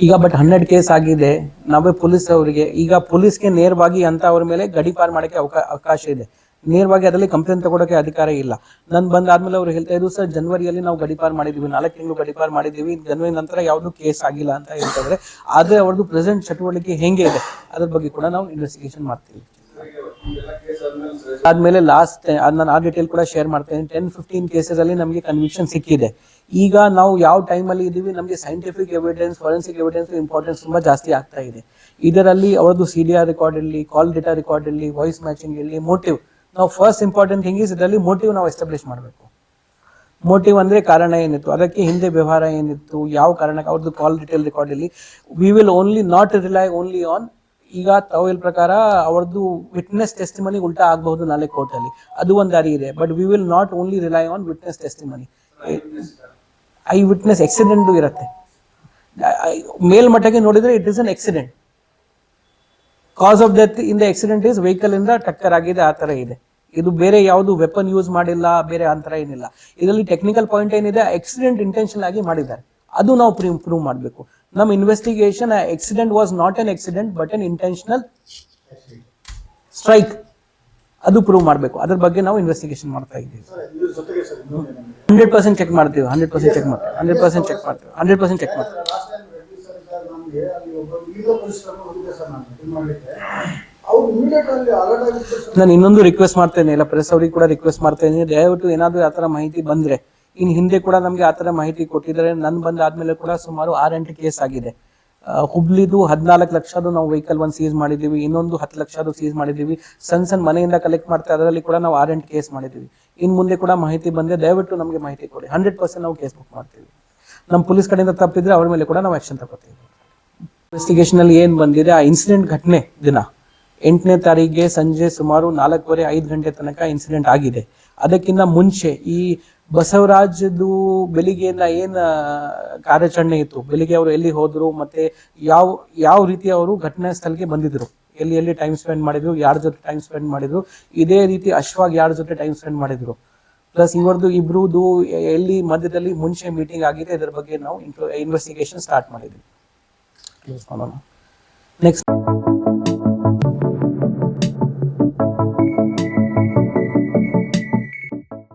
ಈಗ ಬಟ್ ಹಂಡ್ರೆಡ್ ಕೇಸ್ ಆಗಿದೆ. ನಾವೇ ಪೊಲೀಸ್ ಅವರಿಗೆ ಈಗ ಪೊಲೀಸ್ಗೆ ನೇರವಾಗಿ ಅಂತ ಅವ್ರ ಮೇಲೆ ಗಡಿಪಾರು ಮಾಡಕ್ಕೆ ಅವಕಾ- ಅವಕಾಶ ಇದೆ. ನೇರವಾಗಿ ಅದರಲ್ಲಿ ಕಂಪ್ಲೇಂಟ್ ತಗೊಳಕ್ಕೆ ಅಧಿಕಾರ ಇಲ್ಲ. ನಾನು ಬಂದಾದ್ಮೇಲೆ ಅವ್ರು ಹೇಳ್ತಾ ಇದ್ರು, ಸರ್, ಜನವರಿಯಲ್ಲಿ ನಾವು ಗಡಿಪಾರ್ ಮಾಡಿದೀವಿ. ನಾಲ್ಕು ತಿಂಗಳು ಗಡಿಪಾರ್ ಮಾಡಿದೀವಿ. ಜನವರಿ ನಂತರ ಯಾವ್ದು ಕೇಸ್ ಆಗಿಲ್ಲ ಅಂತ ಹೇಳ್ತಾ ಇದ್ರೆ, ಆದ್ರೆ ಅವ್ರದ್ದು ಪ್ರೆಸೆಂಟ್ ಚಟುವಟಿಕೆ ಹೆಂಗೆ ಇದೆ? ಅದ್ರ ಬಗ್ಗೆ ಕೂಡ ನಾವು ಇನ್ವೆಸ್ಟಿಗೇಷನ್ ಮಾಡ್ತೀವಿ. ಆದ್ಮೇಲೆ ಲಾಸ್ಟ್ ನಾನು ಆ ಡೀಟೇಲ್ ಕೂಡ ಶೇರ್ ಮಾಡ್ತೇನೆ. ಟೆನ್ ಫಿಫ್ಟೀನ್ ಕೇಸಸ್ ಅಲ್ಲಿ ನಮಗೆ ಕನ್ವಿಕ್ಷನ್ ಸಿಕ್ಕಿದೆ. ಈಗ ನಾವು ಯಾವ ಟೈಮ್ ಅಲ್ಲಿ ಇದೀವಿ, ನಮಗೆ scientific evidence forensic evidence importance ತುಂಬಾ ಜಾಸ್ತಿ ಆಗ್ತಾ ಇದೆ. ಇದರಲ್ಲಿ ಅವರದ್ದು ಸಿ ಡಿ ಆರ್ ರೆಕಾರ್ಡ್ ಇರಲಿ ಕಾಲ್ ಡೇಟಾ ರೆಕಾರ್ಡ್ ಇರಲಿ ವಾಯ್ಸ್ ಮ್ಯಾಚಿಂಗ್ ಇರಲಿ ಮೋಟಿವ್ ನಾವು ಫಸ್ಟ್ ಇಂಪಾರ್ಟೆಂಟ್ ಥಿಂಗ್ ಇಸ್ ಇದರಲ್ಲಿ ಮೋಟಿವ್ ನಾವು ಎಸ್ಟಾಬ್ಲಿಷ್ ಮಾಡಬೇಕು. ಮೋಟಿವ್ ಅಂದ್ರೆ ಕಾರಣ ಏನಿತ್ತು, ಅದಕ್ಕೆ ಹಿಂದೆ ವ್ಯವಹಾರ ಏನಿತ್ತು, ಯಾವ ಕಾರಣಕ್ಕೆ ಅವ್ರದ್ದು ಕಾಲ್ ಡೀಟೇಲ್ ರೆಕಾರ್ಡ್ ಇಲ್ಲಿ we will only not rely only on ಈಗ ತಾವು ಹೇಳ ಪ್ರಕಾರ ಅವ್ರದ್ದು ವಿಟ್ನೆಸ್ ಟೆಸ್ಟಿಮನಿ ಉಲ್ಟಾ ಆಗಬಹುದು ನಾಳೆ ಕೋರ್ಟ್ ಅಲ್ಲಿ. ಅದು ಒಂದು ದಾರಿ ಇದೆ but we will not only rely on witness testimony eye witness accident ಇರುತ್ತೆ ಮೇಲ್ಮಟ್ಟಕ್ಕೆ ನೋಡಿದ್ರೆ it is an accident cause of death in the accident is vehicle ಇಂದ ಟಕ್ಕರ್ ಆಗಿದೆ, ಆ ತರ ಇದೆ. ಇದು ಬೇರೆ ಯಾವುದು ವೆಪನ್ ಯೂಸ್ ಮಾಡಿಲ್ಲ, ಬೇರೆ ಅಂತರ ಏನಿಲ್ಲ. ಇದರಲ್ಲಿ ಟೆಕ್ನಿಕಲ್ ಪಾಯಿಂಟ್ ಏನಿದೆ ಆಕ್ಸಿಡೆಂಟ್ ಇಂಟೆನ್ಷನ್ ಆಗಿ ಮಾಡಿದ್ದಾರೆ. ಅದು ನಾವು ಪ್ರೂವ್ ಮಾಡಬೇಕು. ನಮ್ಮ investigation accident was not an accident but an intentional strike ಅದು ಪ್ರೂವ್ ಮಾಡಬೇಕು. ಅದ್ರ ಬಗ್ಗೆ ನಾವು ಇನ್ವೆಸ್ಟಿಗೇಷನ್ ಮಾಡ್ತಾ ಇದ್ದೀವಿ. ಹಂಡ್ರೆಡ್ ಪರ್ಸೆಂಟ್ ಚೆಕ್ ಮಾಡ್ತೀವಿ, ಹಂಡ್ರೆಡ್ ಪರ್ಸೆಂಟ್ ಚೆಕ್ ಮಾಡ್ತೀವಿ, ಹಂಡ್ರೆಡ್ ಪರ್ಸೆಂಟ್ ಚೆಕ್ ಮಾಡ್ತೀವಿ, ಹಂಡ್ರೆಡ್ ಪರ್ಸೆಂಟ್ ಚೆಕ್ ಮಾಡ್ತೀವಿ. ನಾನು ಇನ್ನೊಂದು ರಿಕ್ವೆಸ್ಟ್ ಮಾಡ್ತೇನೆ, ಇಲ್ಲ ಪ್ರೆಸ್ ಅವ್ರಿಗೆ ಕೂಡ ರಿಕ್ವೆಸ್ಟ್ ಮಾಡ್ತೇನೆ, ದಯವಿಟ್ಟು ಏನಾದರೂ ಆ ಥರ ಮಾಹಿತಿ ಬಂದ್ರೆ ಇನ್ನು ಹಿಂದೆ ಕೂಡ ನಮಗೆ ಆ ಥರ ಮಾಹಿತಿ ಕೊಟ್ಟಿದ್ದಾರೆ, ನನ್ ಬಂದಾದ್ಮೇಲೆ ಕೂಡ ಸುಮಾರು ಆರ್ ಎಂಟು ಕೇಸ್ ಆಗಿದೆ. ಹುಬ್ಳಿದು ಹದಿನಾಲ್ಕು ಲಕ್ಷದು ನಾವು ವೆಹಿಕಲ್ ಒಂದು ಸೀಸ್ ಮಾಡಿದ್ದೀವಿ, ಇನ್ನೊಂದು ಹತ್ತು ಲಕ್ಷದು ಸೀಸ್ ಮಾಡಿದ್ದೀವಿ. ಸಣ್ಣ ಸಣ್ಣ ಮನೆಯಿಂದ ಕಲೆಕ್ಟ್ ಮಾಡ್ತಾ ಅದರಲ್ಲಿ ಕೂಡ ನಾವು ಆರ್ ಎಂಟ್ ಕೇಸ್ ಮಾಡಿದ್ದೀವಿ. ಇನ್ನು ಮುಂದೆ ಕೂಡ ಮಾಹಿತಿ ಬಂದರೆ ದಯವಿಟ್ಟು ನಮಗೆ ಮಾಹಿತಿ ಕೊಡಿ. ಹಂಡ್ರೆಡ್ ಪರ್ಸೆಂಟ್ ನಾವು ಕೇಸ್ ಬುಕ್ ಮಾಡ್ತೀವಿ. ನಮ್ಮ ಪೊಲೀಸ್ ಕಡೆಯಿಂದ ತಪ್ಪಿದ್ರೆ ಅವ್ರ ಮೇಲೆ ಕೂಡ ನಾವು ಆಕ್ಷನ್ ತಗೋತೀವಿ. ಇನ್ವೆಸ್ಟಿಗೇಷನ್ ಅಲ್ಲಿ ಏನ್ ಬಂದಿದೆ? ಆ ಇನ್ಸಿಡೆಂಟ್ ಘಟನೆ ದಿನ. ಎಂಟನೇ ತಾರೀಕಿಗೆ ಸಂಜೆ ಸುಮಾರು ನಾಲ್ಕೂವರೆ ಐದು ಗಂಟೆ ತನಕ ಇನ್ಸಿಡೆಂಟ್ ಆಗಿದೆ. ಅದಕ್ಕಿಂತ ಮುಂಚೆ ಈ ಬಸವರಾಜ್ದು ಬೆಳಿಗ್ಗೆಯಿಂದ ಏನ್ ಕಾರ್ಯಾಚರಣೆ ಇತ್ತು? ಬೆಳಿಗ್ಗೆ ಅವರು ಎಲ್ಲಿ ಹೋದ್ರು, ಮತ್ತೆ ಯಾವ ಯಾವ ರೀತಿ ಅವರು ಘಟನಾ ಸ್ಥಳಕ್ಕೆ ಬಂದಿದ್ರು? ಎಲ್ಲಿ ಎಲ್ಲಿ ಟೈಮ್ ಸ್ಪೆಂಡ್ ಮಾಡಿದ್ರು, ಯಾರ ಜೊತೆ ಟೈಮ್ ಸ್ಪೆಂಡ್ ಮಾಡಿದ್ರು? ಇದೇ ರೀತಿ ಅಶ್ವಾಗ್ ಯಾರ ಜೊತೆ ಟೈಮ್ ಸ್ಪೆಂಡ್ ಮಾಡಿದ್ರು? ಪ್ಲಸ್ ಇವರದು ಇಬ್ರುದು ಎಲ್ಲಿ ಮಧ್ಯದಲ್ಲಿ ಮುಂಚೆ ಮೀಟಿಂಗ್ ಆಗಿದೆ, ಇದರ ಬಗ್ಗೆ ನಾವು ಇನ್ವೆಸ್ಟಿಗೇಷನ್ ಸ್ಟಾರ್ಟ್ ಮಾಡಿದ್ವಿ. ನೆಕ್ಸ್ಟ್